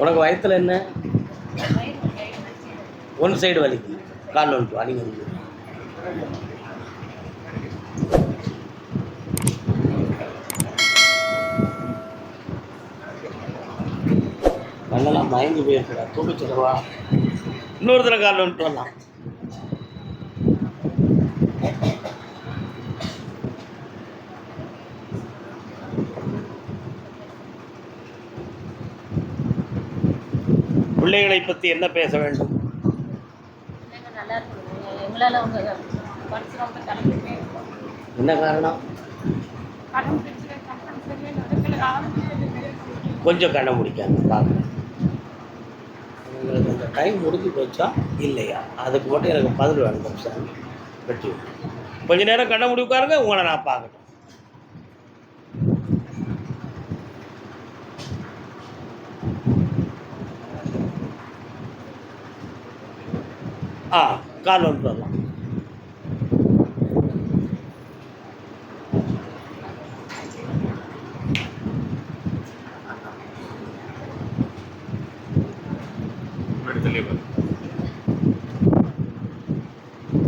உனக்கு வயத்தில் என்ன? ஒன் சைடு வலிக்கு கால் வந்துட்டு வலி வந்து கண்ணெல்லாம் மயங்கி போயிருக்கா தூக்கச்சிடவா இன்னொரு தடவை கால் வந்துட்டு வரலாம். பிள்ளைகளை பற்றி என்ன பேச வேண்டும்? என்ன காரணம்? கொஞ்சம் கண்ணை முடிக்காங்க பார்க்குறேன் உங்களுக்கு அந்த டைம் முடிஞ்சு போச்சா? இல்லையா? அதுக்கு மட்டும் எனக்கு பதில் வேணும் சார் வெற்றி கொஞ்ச நேரம் கண்ணை முடி உட்காருங்க உங்களை நான் பார்க்கட்டும். ஆ கால் வந்துட்டு வரலாம்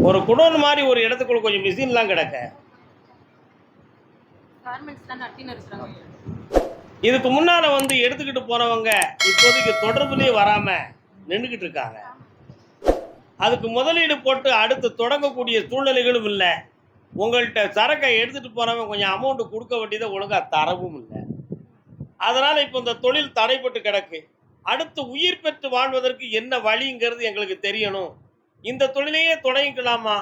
ஒரு குடோன் மாதிரி ஒரு இடத்துக்குள்ள கொஞ்சம் மிஷின்லாம் கிடக்க. இதுக்கு முன்னால வந்து எடுத்துக்கிட்டு போனவங்க இப்போதைக்கு தொடர்புலேயே வராம நின்றுக்கிட்டு இருக்காங்க. அதுக்கு முதலீடு போட்டு அடுத்து தொடங்கக்கூடிய சூழ்நிலைகளும் இல்லை. உங்கள்கிட்ட சரக்கை எடுத்துட்டு போனவங்க கொஞ்சம் அமௌண்ட் கொடுக்க வேண்டியதை ஒழுங்காக தரவும் இல்லை. அதனால் இப்போ இந்த தொழில் தடைப்பட்டு கிடக்கு. அடுத்து உயிர் பெற்று வாழ்வதற்கு என்ன வழிங்கிறது எங்களுக்கு தெரியணும். இந்த தொழிலையே தொடங்கிக்கலாமா?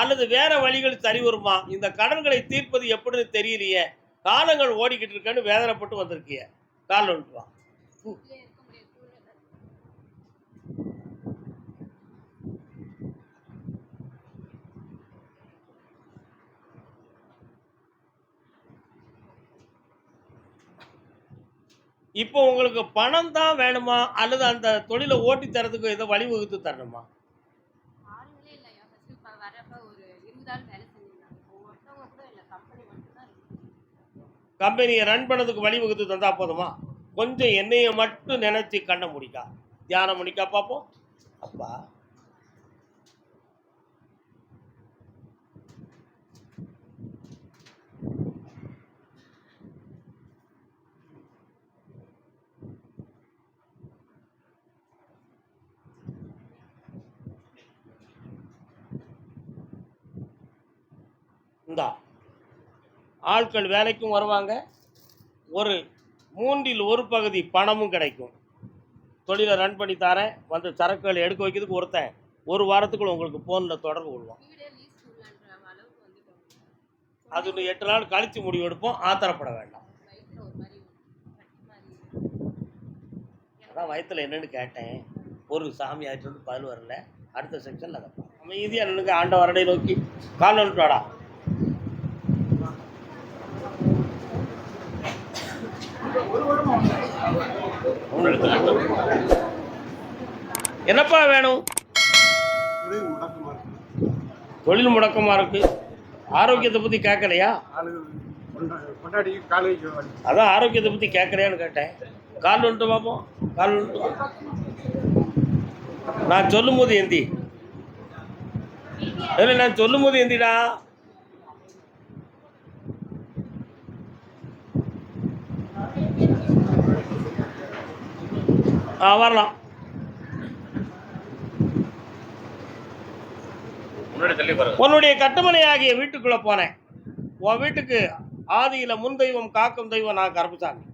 அல்லது வேற வழிகள் சரி வருமா? இந்த கடன்களை தீர்ப்பது எப்படின்னு தெரியலையே. காலங்கள் ஓடிக்கிட்டு இருக்கேன்னு வேதனைப்பட்டு வந்திருக்கிய. கால் வந்துட்டு வா வீட்டிலே இருக்க முடியாது சூழ்நிலை இப்போ உங்களுக்கு பணம் தான் வேணுமா? அல்லது அந்த தொழிலை ஓட்டி தரதுக்கு ஏதோ வழிவகுத்து தரணுமா? கம்பெனியை ரன் பண்ணதுக்கு வழிவகுத்து தந்தா போதுமா? கொஞ்சம் என்னைய மட்டும் நினைச்சு கண்ணை முடிக்கா. தியானம் முடிக்கா பார்ப்போம் அப்பா. இந்தா ஆட்கள் வேலைக்கும் வருவாங்க. ஒரு மூன்றில் ஒரு பகுதி பணமும் கிடைக்கும். தொழிலை ரன் பண்ணி தரேன். வந்து சரக்குகள் எடுக்க வைக்கிறதுக்கு ஒருத்தன் ஒரு வாரத்துக்குள்ள உங்களுக்கு ஃபோனில் தொடர்பு வந்துட்டோம் அது எட்டு நாள் கழித்து முடிவு எடுப்போம். ஆத்திரப்பட வேண்டாம். அதான் வயத்தில் என்னன்னு கேட்டேன். ஒரு சாமி ஆயிட்டு வந்து பதில் வரல. அடுத்த செக்ஷனில் அதை பார்ப்போம். அமைதியா நின்னுங்க ஆண்ட வரடை நோக்கி. கால் வந்துட்டு வாடா. என்னப்பா வேணும்? தொழில் முடக்கமாக இருக்கு. ஆரோக்கியத்தை பற்றி கேட்கலையா அதான் ஆரோக்கியத்தை பற்றி கேட்குறியான்னு கேட்டேன். கால் வந்துட்டு பார்ப்போம் கால் வந்துட்டு வா. நான் சொல்லும்போது எந்தி இல்லை நான் சொல்லும் போது எந்திடா வரலாம். உன்னுடைய கட்டுமனை ஆகிய வீட்டுக்குள்ளே போனேன். உன் வீட்டுக்கு ஆதியில் முன் தெய்வம் காக்கும் தெய்வம் நான் கருப்புசாமி.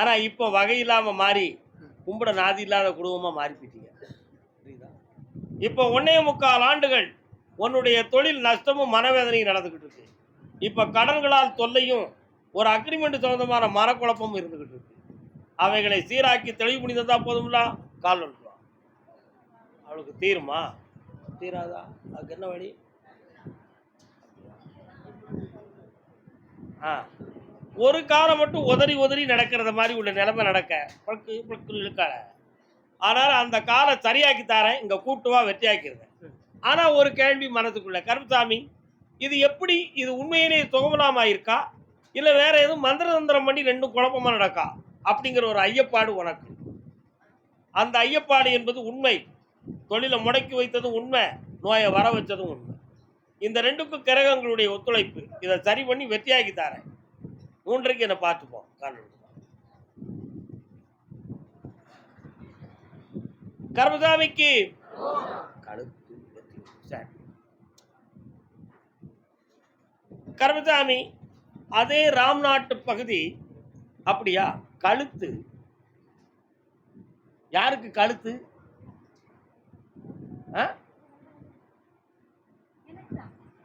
ஆனால் இப்போ வகை இல்லாமல் மாறி கும்பிட நாதி இல்லாத குடும்பமாக மாறி போயிட்டீங்க இப்போ ஒன்னே முக்கால் ஆண்டுகள் உன்னுடைய தொழில் நஷ்டமும் மனவேதனையும் நடந்துக்கிட்டு இருக்கு. இப்போ கடன்களால் தொல்லையும் ஒரு அக்ரிமெண்ட் சம்பந்தமான மனக்குழப்பமும் இருந்துக்கிட்டு இருக்கு. அவைகளை சீராக்கி தெளிவு முடிந்ததா போதும்ல? கால் வந்துட்டு அவளுக்கு தீருமா? தீராதா? அதுக்கு என்ன வழி? ஆ. ஒரு காலம் மட்டும் உதறி உதறி நடக்கிறத மாதிரி உள்ள நிலைமை நடக்க. பழக்கு பழக்கு இழுக்கால ஆனால் அந்த காலை சரியாக்கி தரேன் இங்கே கூட்டுவா வெற்றியாக்கிருங்க ஆனால் ஒரு கேள்வி மனதுக்குள்ள கருப்புசாமி இது எப்படி இது உண்மையிலேயே சுகமலாமா இருக்கா இல்லை வேற எதுவும் மந்திர தந்திரம் பண்ணி ரெண்டும் குழப்பமா நடக்கா? அப்படிங்கிற ஒரு ஐயப்பாடு உனக்கு. அந்த ஐயப்பாடு என்பது உண்மை. தொழிலை முடக்கி வைத்ததும் உண்மை. நோயை வர வச்சதும் உண்மை. இந்த ரெண்டுக்கும் கிரகங்களுடைய ஒத்துழைப்பு. இதை சரி பண்ணி வெற்றியாக்கி தரேன். மூன்றைக்கு என்னை பார்த்துப்போம். காரணம் கர்மசாமிக்கு கழுத்து சரி. கர்மசாமி அதே ராம்நாட்டு பகுதி அப்படியா? கழுத்து. யாருக்கு கழுத்து?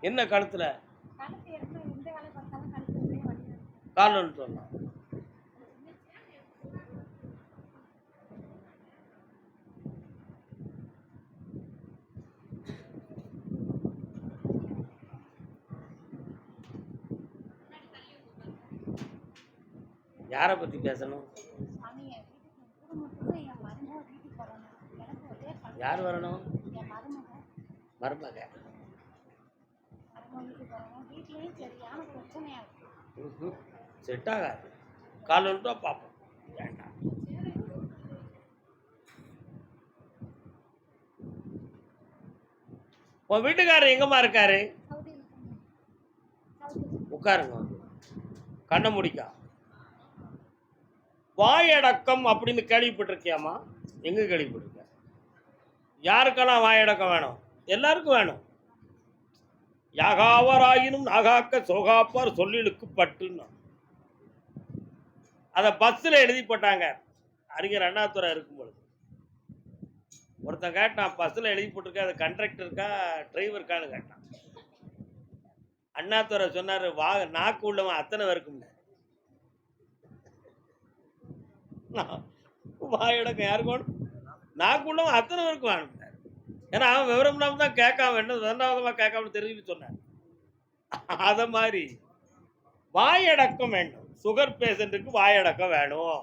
என்ன கழுத்துல? கழுத்து எடுத்து எந்த வேலை பார்த்தாலும் கழுத்து அப்படியே வலி வரும். காரணம்னு சொன்னான் யாரை பத்தி பேசணும் சாமி, என் வீட்டுக்கு குடும்பத்துக்கு என் மருமக வீட்டுக்கு வரணும். எனக்கு ஒரே கழுத்து. யார் வரணும் என் மருமக மருமக மருமக வீட்டுக்கு வரணும். வீட்லயும் சரியான பிரச்சனையா இருக்கு. செட் ஆகாது. காலன்ட்டா பார்ப்போம் வேண்டாம். உன் வீட்டுக்காரர் எங்கம்மா இருக்காரு. உட்காருங்க. கண்ணை முடிக்கா. வாயடக்கம் அப்படின்னு கேள்விப்பட்டிருக்கியாமா எங்க கேள்விப்பட்டிருக்க? யாருக்கெல்லாம் வாயடக்கம் வேணும்? எல்லாருக்கும் வேணும். யாகாவராயினும் நாகாக்க சோகாப்பார் சொல்லிலுக்கு பட்டுன்னு. அதை பஸ்ஸில் எழுதி போட்டாங்க. அறிஞர் அண்ணாதுரை இருக்கும் பொழுது ஒருத்தன் கேட்டான் பஸ்ஸில் எழுதி போட்டிருக்கேன் அது கண்ட்ரக்டர் இருக்கா கேட்டான். அண்ணாதுரை சொன்னார் வா நாக்கு உள்ளவன் அத்தனை பேருக்கும் வாயடக்கம் யாருக்கு வேணும் நாக்குள்ளவன் அத்தனை பேருக்கு வேணும் ஏன்னா அவன் விவரம் இல்லாமல் தான் கேட்காம என்ன ரெண்டாவதமாக கேட்காம தெரிஞ்சு சொன்னேன் அதை மாதிரி வாயடக்கம் வேண்டும். சுகர் பேஷண்ட்டுக்கு வாயடக்கம் வேணும்.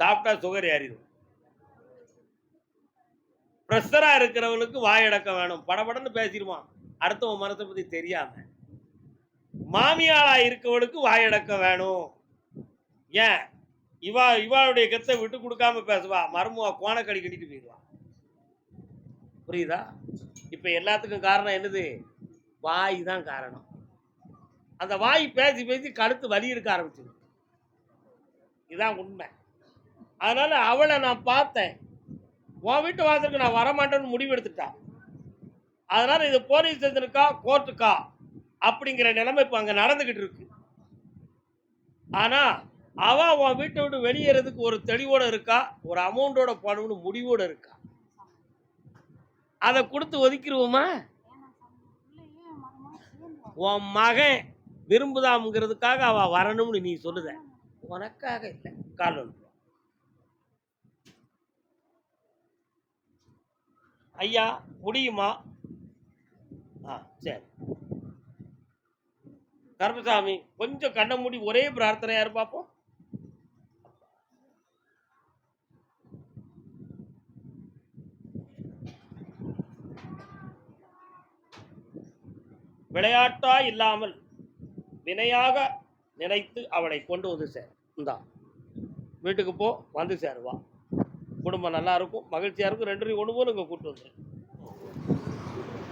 சாப்பிட்டா சுகர் ஏறிடும். ப்ரெஷராக இருக்கிறவனுக்கு வாயடக்கம் வேணும். படபடன்னு பேசிடுவான். அடுத்தவன் மனசை பற்றி தெரியாம. மாமியாளா இருக்கவனுக்கு வாயடக்கம் வேணும். ஏன்? இவா இவாளுடைய கத்தை விட்டு கொடுக்காம பேசுவா. மருமவா கோணக்கடி கட்டிட்டு போயிடுவான் புரியுதா? இப்போ எல்லாத்துக்கும் காரணம் என்னது? வாய் தான் காரணம். அந்த வாய் பேசி பேசி கழுத்து வலி இருக்க ஆரம்பிச்சிருக்கு இதுதான் உண்மை. அதனால அவளை நான் பார்த்தேன். உன் வீட்டு வாசலுக்கு நான் வரமாட்டேன்னு முடிவெடுத்துட்டான் அதனால இது போலீஸ் ஸ்டேஷனுக்கா கோர்ட்டுக்கா அப்படிங்கிற நிலைமை இப்போ அங்கே நடந்துக்கிட்டு இருக்கு. ஆனால் அவ உன் வீட்டை விட்டு வெளியேறதுக்கு ஒரு தெளிவோட இருக்கா? ஒரு அமௌண்ட்டோட போடணும்னு முடிவோட இருக்கா? அதை கொடுத்து ஒதுக்கிடுவோமா உன் மகன் விரும்புதாம்ங்கிறதுக்காக அவ வரணும்னு நீ சொல்லுத. உனக்காக இல்லை. காலம் ஐயா முடியுமா? ஆ சரி. கருமசாமி கொஞ்சம் கண்ணை மூடி ஒரே பிரார்த்தனை யார் விளையாட்டா இல்லாமல் வினையாக நினைத்து அவளை கொண்டு வந்து சேர். இந்தா வீட்டுக்கு போ வந்து சேருவா குடும்பம் நல்லா இருக்கும் மகிழ்ச்சியா இருக்கும் ரெண்டு ஒன்று போல இங்கே கூட்டு வந்து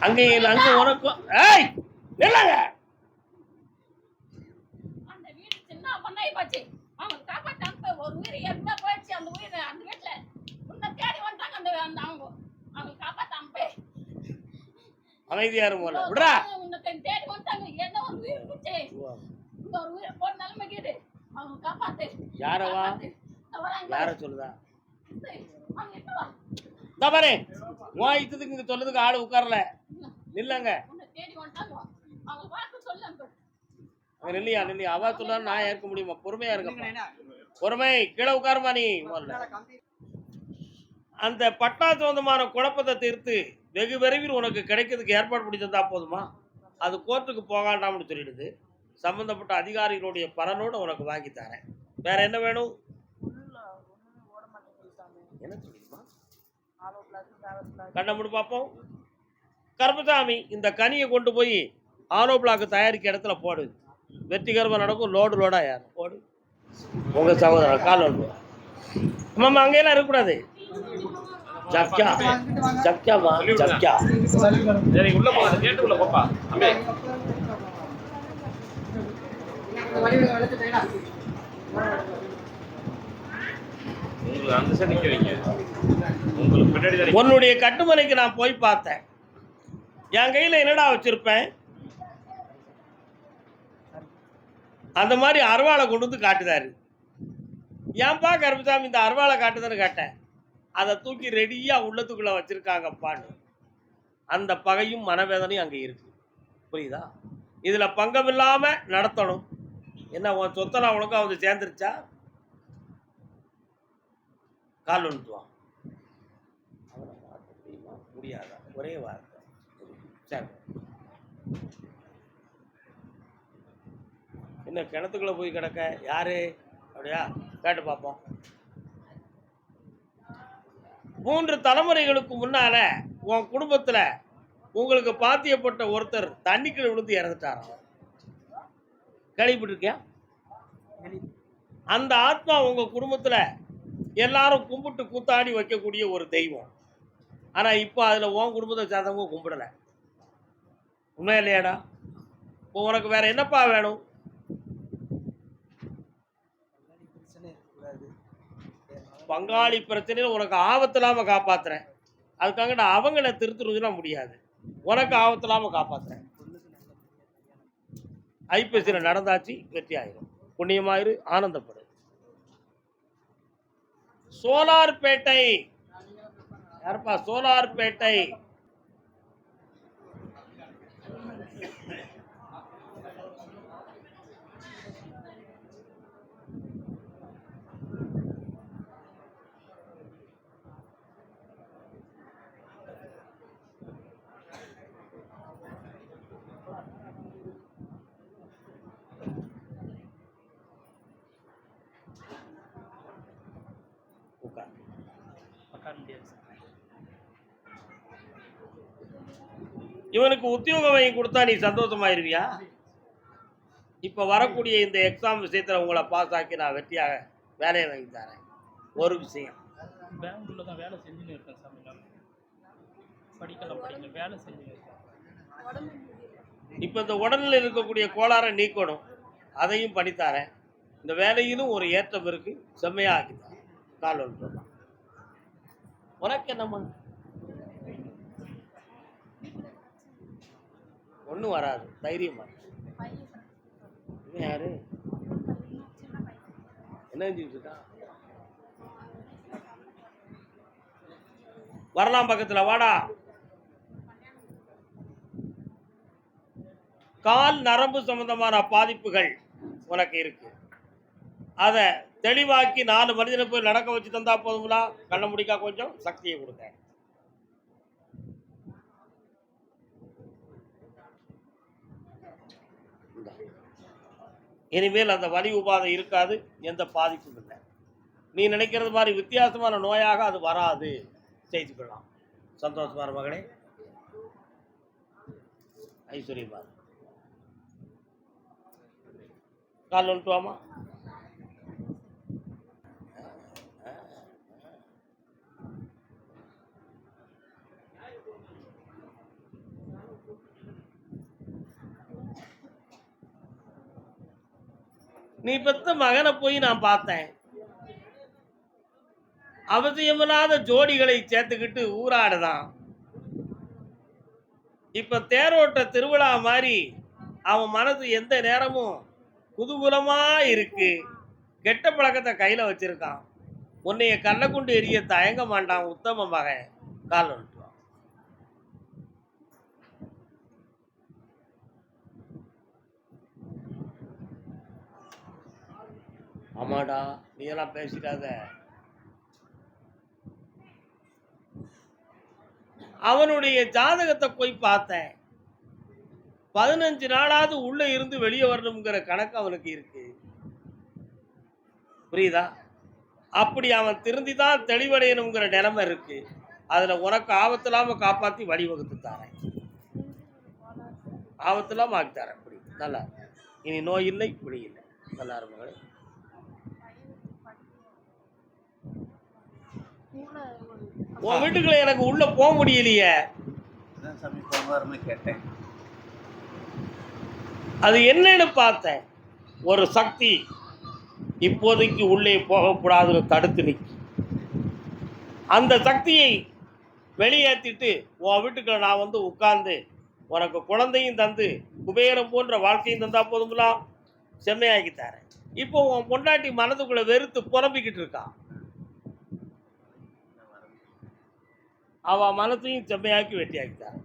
அங்கே இல்லை அங்கே உனக்கும் ஏய் நில்லுங்க. அந்த வீடு சின்ன பண்ணாய் போச்சு அவங்க காப்பாத்தாம ஒரு உயிர் என்ன போயிடுச்சு அந்த உயிர் அந்த வீட்டுல உன்னை தேடி வந்துட்டாங்க அந்த அந்த அவங்க அவங்க காப்பாத்தாம போய் அமைதியா இருக்கும் விட்றா உன்னை தேடி வந்துட்டாங்க என்ன ஒரு உயிர் போச்சு இந்த ஒரு உயிரை போட நிலைமைக்கு இது அவங்க காப்பாத்து யாரவா? யார. சொல்லுதா? அவங்க எங்க வா இந்த பாரு. உன் இத்ததுக்கு இங்க சொல்லதுக்கு ஆள் உட்காரல. நில்லுங்க. நில்லையா நில்லையா. அவ சொல்ல நான் ஏற்க முடியுமா? பொறுமையா இருக்கப்பா பொறுமை. கீழே உட்காருமா நீ? அந்த பட்டா சொந்தமான குழப்பத்தை தீர்த்து வெகு விரைவில் உனக்கு கிடைக்கிறதுக்கு ஏற்பாடு தந்தா போதுமா? அது கோர்ட்டுக்கு போகாண்டாம்னு சொல்லிடுது. சம்பந்தப்பட்ட அதிகாரிகளுடைய பலனோட உனக்கு வாங்கி தரேன். வேற என்ன வேணும்? கண்ணை முடி பார்ப்போம். கருப்பசாமி இந்த கனியை கொண்டு போய் ஆலோ பிளாக் தயாரிக்க இடத்துல போடு. வெற்றிகரமாக நடக்கும் லோடு லோடா யார் போடு. உங்க சகோதரர் கால் வந்து மாமா அங்கெல்லாம் இருக்கக்கூடாது. ஜப்கா ஜப்காமா ஜப்கா சரி உள்ள போப்பா. உன்னுடைய கட்டுமனைக்கு நான் போய் பார்த்தேன். என் கையில் என்னடா வச்சிருப்பேன்? அந்த மாதிரி அருவாளை கொண்டு வந்து காட்டுதாரு. ஏன்பா கருப்புசாமி இந்த அருவாளை காட்டுதுன்னு கேட்டேன். அதை தூக்கி ரெடியாக உள்ளத்துக்குள்ளே வச்சுருக்காங்கப்பான்னு. அந்த பகையும் மனவேதனையும் அங்கே இருக்கு. புரியுதா? இதில் பங்கம் இல்லாமல் நடத்தணும். என்ன உன் சொத்தெல்லாம் உனக்கு வந்து சேர்ந்துருச்சா? கால் ஒன்றுவான் அவனை மாற்ற முடியுமா முடியாதா? ஒரே வார்த்தை. சரி. என்ன கிணத்துக்குள்ள போய் கிடக்க? யாரு? அப்படியா? கேட்டு பார்ப்போம். மூன்று தலைமுறைகளுக்கு முன்னால உன் குடும்பத்துல உங்களுக்கு பாத்தியப்பட்ட ஒருத்தர் தண்ணிக்குள்ள விழுந்து இறந்துட்டாராம். கேள்விப்பட்டிருக்கியா? அந்த ஆத்மா உங்க குடும்பத்துல எல்லாரும் கும்பிட்டு கூத்தாடி வைக்கக்கூடிய ஒரு தெய்வம். ஆனா இப்போ அதுல உன் குடும்பத்தை சார்ந்தவங்க கும்பிடல. உண்மை இல்லையாடா? இப்போ உனக்கு வேற என்னப்பா வேணும்? பங்காளி பிரச்சனையில் உனக்கு ஆபத்தில்லாமல் காப்பாற்றுறேன் அதுக்காக நான் அவங்கள திருத்துறதுலாம் முடியாது. உனக்கு ஆபத்து காப்பாற்றுறேன் ஐப்பசியில் நடந்தாச்சு வெற்றி ஆயிரும். புண்ணியமாயிரு ஆனந்தப்படு சோலார்பேட்டை. யாருப்பா? சோலார்பேட்டை உட்கார் இவனுக்கு உத்தியோகம் வாங்கி கொடுத்தா நீ சந்தோஷமாயிருவியா? இப்போ வரக்கூடிய இந்த எக்ஸாம் விஷயத்தில் உங்களை பாஸ் ஆக்கி நான் வெற்றியாக வேலையை வாங்கி தரேன். ஒரு விஷயம். பெங்களூர்ல தான் வேலை செஞ்சுன்னு இருக்கேன் சாமி. நான் படிக்கல படிக்கல. வேலை செஞ்சுன்னு இருக்கேன். இப்போ இந்த உடலில் இருக்கக்கூடிய கோளாறை நீக்கணும். அதையும் பண்ணித்தாரேன் இந்த வேலையிலும் ஒரு ஏற்றம் இருக்கு. செம்மையாக ஆக்கித்தாரேன் கால் ஒன்று உனக்கு என்னம்மா? ஒன்றும் வராது தைரியமா இவன் யாரு? என்ன செஞ்சுட்டு இருக்கான் வரலாம் பக்கத்துல வாடா. கால் நரம்பு சம்பந்தமான பாதிப்புகள் உனக்கு இருக்கு. அதை தெளிவாக்கி நாலு மனிதனை போய் நடக்க வச்சு தந்தா போதுங்களா? கண்ண முடிக்கா கொஞ்சம் சக்தியை கொடுங்க. இனிமேல் அந்த வலி உபாதை இருக்காது எந்த பாதிப்பும் இல்லை. நீ நினைக்கிறது மாதிரி வித்தியாசமான நோயாக அது வராது. செய்துக்கலாம் சந்தோஷமான மகளே ஐஸ்வர்யமா கால் வந்துட்டு நீ பெத்த மகனை போய் நான் பார்த்தேன். அவசியமில்லாத ஜோடிகளை சேர்த்துக்கிட்டு ஊராடுதான். இப்ப தேரோட்ட திருவிழா மாதிரி அவன் மனசு எந்த நேரமும் குதூகலமா இருக்கு. கெட்ட பழக்கத்தை கையில வச்சிருக்கான். உன்னைய கள்ளக்குண்டு எரிய தயங்க மாட்டான் உத்தம மகன் கால் ஆமாடா நீ எல்லாம் பேசிடாத. அவனுடைய ஜாதகத்தை போய் பார்த்தேன். பதினஞ்சு நாளாவது உள்ள இருந்து வெளியே வரணுங்கிற கணக்கு அவனுக்கு இருக்கு. புரியுதா? அப்படி அவன் திருந்தி தான் தெளிவடையணுங்கிற நிலைமை இருக்கு. அதுல உனக்கு ஆபத்தில்லாம காப்பாத்தி வழிவகுத்து தாரேன். ஆபத்தில்லாம ஆக்கி தரேன். நல்லா இனி நோய் இல்லை இப்படி இல்லை. நல்லா இருப்பாங்க உன் வீட்டுக்குள்ள எனக்கு உள்ள போக முடியலையே. சாமி போன கேட்டேன். அது என்னன்னு பார்த்தேன். ஒரு சக்தி இப்போதைக்கு உள்ளே போகக்கூடாதுன்னு தடுத்து நிற்கி அந்த சக்தியை வெளியேற்றிட்டு உன் வீட்டுக்குள்ள நான் வந்து உட்கார்ந்து உனக்கு குழந்தையும் தந்து குபேரம் போன்ற வாழ்க்கையும் தந்தா போதுங்களா செம்மையாக்கி தரேன். இப்போ உன் பொண்டாட்டி மனதுக்குள்ள வெறுத்து புலம்பிக்கிட்டு இருக்கான் அவ மனத்தையும் செம்மையாக்கி வெட்டியாக்கிட்டார்.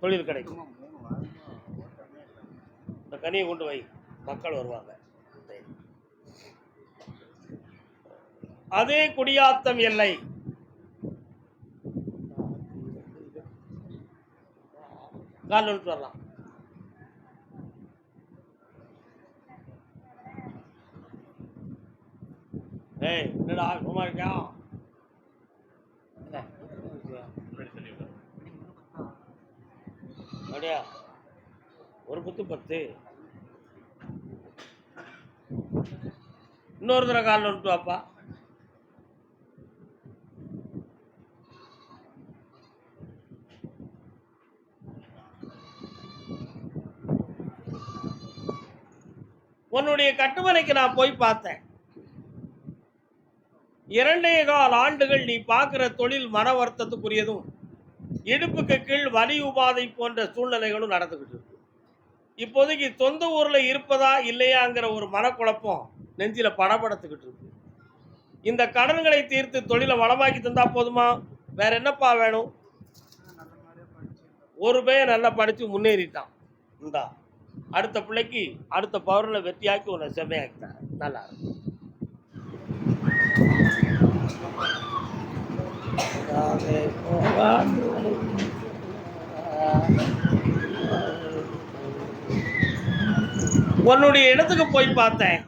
தொழில் கிடைக்கும் இந்த கனியை கொண்டு வை மக்கள் வருவாங்க. அதே குடியாத்தம் எல்லை. கால் நிமிஷம் வரலாம். ஏய் என்னடா சும்மா இருக்கான் அப்படியா? ஒரு குத்து பத்து. இன்னொரு தடவை காலில் விட்டு வாப்பா. உன்னுடைய கட்டுமனைக்கு நான் போய் பார்த்தேன். இரண்டே கால் ஆண்டுகள் நீ பார்க்குற தொழில் மன வருத்தத்துக்குரியதும் இடுப்புக்கு கீழ் வலி உபாதை போன்ற சூழ்நிலைகளும் நடந்துக்கிட்டு இருக்கு. இப்போதைக்கு சொந்த ஊரில் இருப்பதா இல்லையாங்கிற ஒரு மனக்குழப்பம் நெஞ்சில படபடத்துக்கிட்டு இருக்கு. இந்த கடன்களை தீர்த்து தொழிலை வளமாக்கி தந்தா போதுமா? வேற என்னப்பா வேணும்? ஒரு பையன் நல்லா படித்து முன்னேறிட்டான். இந்தா அடுத்த பிள்ளைக்கு அடுத்த பவரில் வெற்றியாக்கி உன்னை செம்மையாக்கிட்டான். நல்லா இருக்கும் உன்னுடைய இடத்துக்கு போய் பார்த்தேன்.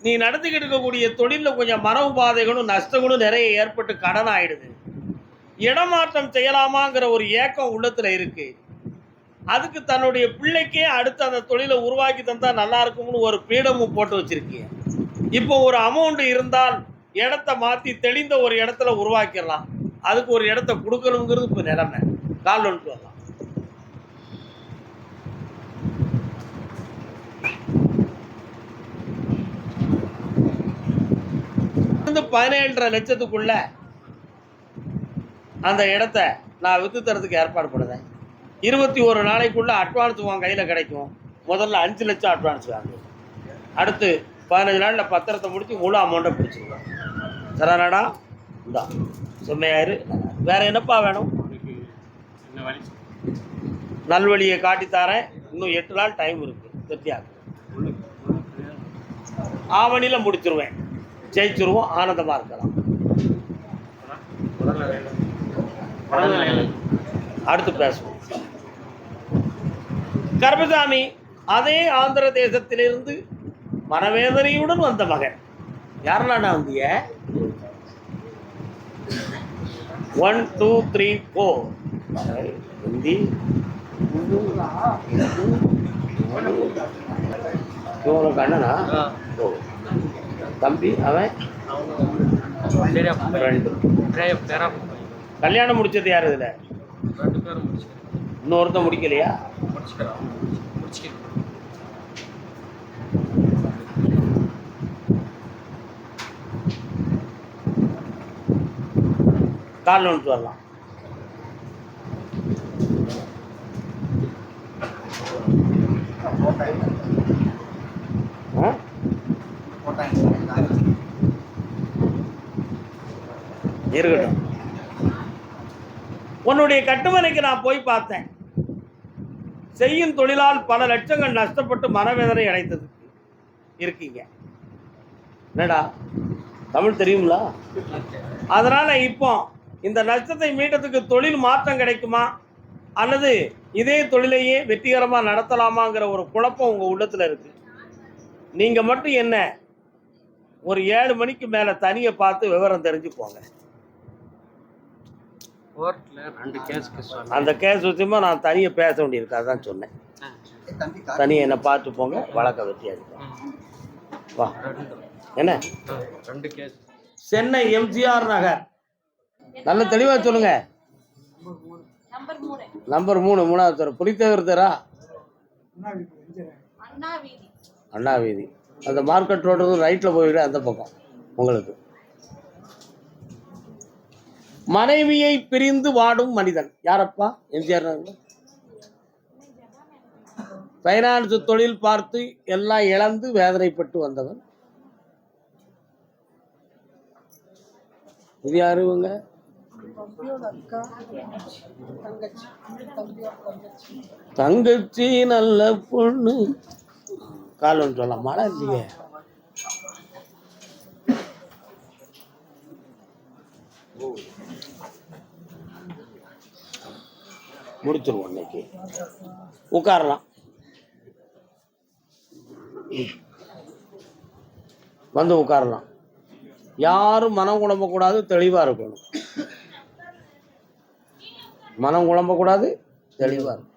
நீ நடத்திக்கிட்டு இருக்கக்கூடிய தொழிலில் கொஞ்சம் மரபு பாதைகளும் நஷ்டங்களும் நிறைய ஏற்பட்டு கடன் ஆயிடுது இடமாற்றம் செய்யலாமாங்கிற ஒரு ஏக்கம் உள்ளத்தில் இருக்கு. அதுக்கு தன்னுடைய பிள்ளைக்கே அடுத்து அந்த தொழிலை உருவாக்கி தந்தால் நல்லா இருக்கும்னு ஒரு பீடமும் போட்டு வச்சிருக்கீங்க. இப்போ ஒரு அமௌண்ட் இருந்தால் இடத்த மாற்றி தெளிந்த ஒரு இடத்துல உருவாக்கிடலாம். அதுக்கு ஒரு இடத்த கொடுக்கணுங்கிறது இப்போ நிலைமை. கால் ஒன்று வரலாம். பதினேழரை லட்சத்துக்குள்ள அந்த இடத்த நான் வித்து தரதுக்கு ஏற்பாடு பண்ணுறேன். இருபத்தி ஒரு நாளைக்குள்ள அட்வான்ஸ் உன் கையில் கிடைக்கும். முதல்ல அஞ்சு லட்சம் அட்வான்ஸ் வாங்க. அடுத்து பதினஞ்சு நாளில் பத்திரத்தை முடித்து முழு அமௌண்ட்டை பிடிச்சிருவேன். சரணடா இந்தா செம்மையாயிரு. வேற என்னப்பா வேணும்? நல்வழியை காட்டித்தாரேன். இன்னும் எட்டு நாள் டைம் இருக்கு. திருப்தியாக ஆவணியில் முடிச்சிருவேன். ஜெயிச்சிருவோம். ஆனந்தமாக இருக்கலாம். அடுத்து பேசுவோம். கர்பசாமி அதே ஆந்திர தேசத்திலிருந்து மனவேதனையுடன் வந்த மகன். யாரெல்லாம் வந்திய one two three four Hindi. இவனுக்கு அண்ணனா ஓ. தம்பி அவன்? ரெண்டு. கல்யாணம் முடிச்சது யார் இதில்? இன்னொருத்தன் முடிக்கலையா? முடிச்சுக்கிறோம் முடிச்சுக்கிறோம் காலில் வந்துட்டு வரலாம்? இருக்கட்டும். உன்னுடைய கட்டுமனைக்கு நான் போய் பார்த்தேன். செய்யும் தொழிலால் பல லட்சங்கள் நஷ்டப்பட்டு மனவேதனை அடைத்தது இருக்கீங்க. என்னடா? தமிழ் தெரியுங்களா அதனால இப்போ இந்த நஷ்டத்தை மீட்டத்துக்கு தொழில் மாற்றம் கிடைக்குமா? அல்லது இதே தொழிலையே வெற்றிகரமாக நடத்தலாமாங்கிற ஒரு குழப்பம் உங்கள் உள்ளத்தில் இருக்கு. நீங்கள் மட்டும் என்ன? ஒரு ஏழு மணிக்கு மேலே தனியை பார்த்து விவரம் தெரிஞ்சு போங்க. கோர்ட்டில் ரெண்டு கேஸுக்கு சொன்னேன். அந்த கேஸ் விஷயமா நான் தனியாக பேச வேண்டியிருக்கு அதான் சொன்னேன். தம்பி தனியாக என்ன பார்த்து போங்க வழக்க வெற்றியாக வா. என்ன? ரெண்டு கேஸ் சென்னை எம்ஜிஆர் நகர். நல்ல தெளிவா சொல்லுங்க. நம்பர் மூணு. மூணாவது தெரு. புலித்தேவர் தெரா? அண்ணா வீதி அந்த மார்க்கெட் ரோடு ரைட்டில் போயிடு அந்த பக்கம். உங்களுக்கு. மனைவியை பிரிந்து வாடும் மனிதன். யாரப்பா? எம்ஜிஆர் ஃபைனான்ஸ் தொழில் பார்த்து எல்லாம் இழந்து வேதனைப்பட்டு வந்தவன். இது யாரு இவங்க? தங்கச்சி. நல்ல பொண்ணு. கால் ஒன்று சொல்லலாம். மழை இல்லையே முடிச்சிருவோம் இன்னைக்கு. உட்காரலாம். வந்து உட்காரலாம். யாரும் மனம் குழம்பக்கூடாது தெளிவாக இருக்கணும். மனம் குழம்பக்கூடாது தெளிவாக இருக்கும்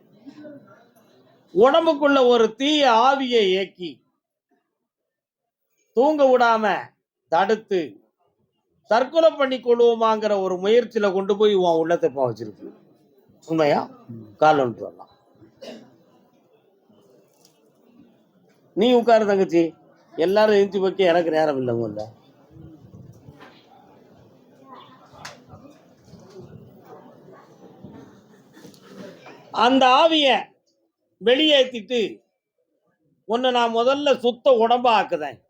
உடம்புக்குள்ள ஒரு தீய ஆவியை இயக்கி தூங்க விடாம தடுத்து தற்கொலை பண்ணி கொள்வோமாங்கிற ஒரு முயற்சியில கொண்டு போய் உன் உள்ளத்தை இப்போ வச்சிருக்கு. உண்மையா? கால் ஒன்று வரலாம். நீ உட்காரு தங்கச்சி. எல்லாரும் எழுந்து வைக்க எனக்கு நேரம் இல்லை அந்த ஆவியை வெளியேற்றிட்டு உன்னை நான் முதல்ல சுத்த உடம்பா ஆக்குதேன்.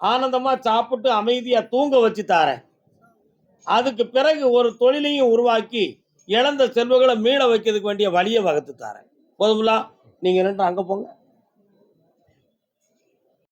ஆனந்தமா சாப்பிட்டு அமைதியா தூங்க வச்சு தாரேன். அதுக்கு பிறகு ஒரு தொழிலையும் உருவாக்கி இழந்த செல்வங்களை மீள வைக்கிறதுக்கு வேண்டிய வழியை வகுத்து தாரேன். போதுங்களா நீங்க ரெண்டும் அங்க போங்க.